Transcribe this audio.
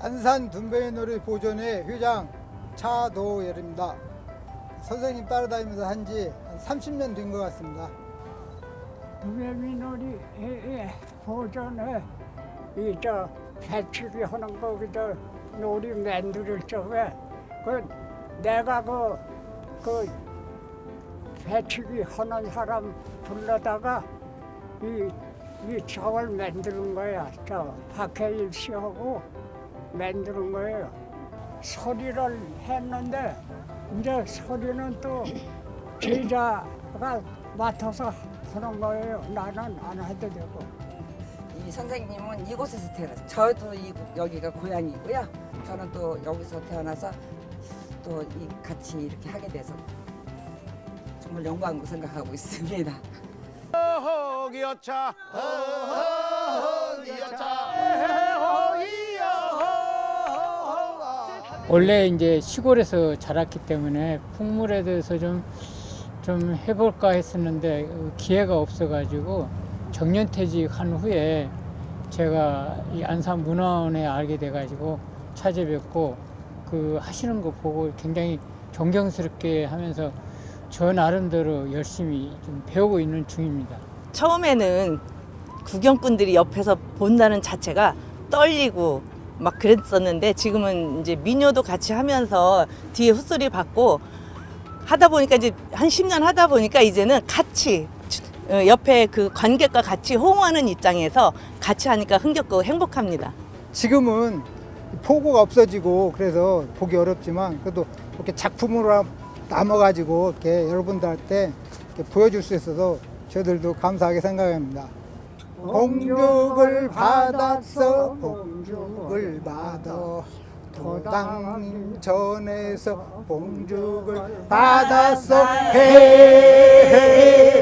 안산 둔배놀이 보존회 회장 차도열입니다. 선생님 따라다니면서 한 지 한 30년 된 것 같습니다. 두뇌미놀이 보전에 이저 배치기 하는 거기도 놀이 만들 적에 그 내가 그, 그 배치기 하는 사람 불러다가 이, 이 저걸 만드는 거야. 저 박해일 씨하고 만드는 거예요. 소리를 했는데 이제 소리는 또 제자가 맡아서 하는 거예요. 나는 안 해도 되고. 이 선생님은 이곳에서 태어났어요. 저도 이, 여기가 고향이고요. 저는 또 여기서 태어나서 또 이 같이 이렇게 하게 돼서 정말 영광으로 생각하고 있습니다. 허기여차 원래 이제 시골에서 자랐기 때문에 풍물에 대해서 좀, 좀 해볼까 했었는데 기회가 없어가지고 정년퇴직한 후에 제가 이 안산 문화원에 알게 돼가지고 찾아뵙고 그 하시는 거 보고 굉장히 존경스럽게 하면서 저 나름대로 열심히 좀 배우고 있는 중입니다. 처음에는 구경꾼들이 옆에서 본다는 자체가 떨리고 막 그랬었는데 지금은 이제 민요도 같이 하면서 뒤에 헛소리 받고 하다 보니까 이제 한 10년 하다 보니까 이제는 같이 어, 옆에 그 관객과 같이 호응하는 입장에서 같이 하니까 흥겹고 행복합니다. 지금은 포구가 없어지고 그래서 보기 어렵지만 그래도 이렇게 작품으로 남아가지고 이렇게 여러분들한테 이렇게 보여줄 수 있어서 저들도 감사하게 생각합니다. 봉죽을 받았어 받아 도당님 전에서 봉죽을 받았어 헤헤헤헤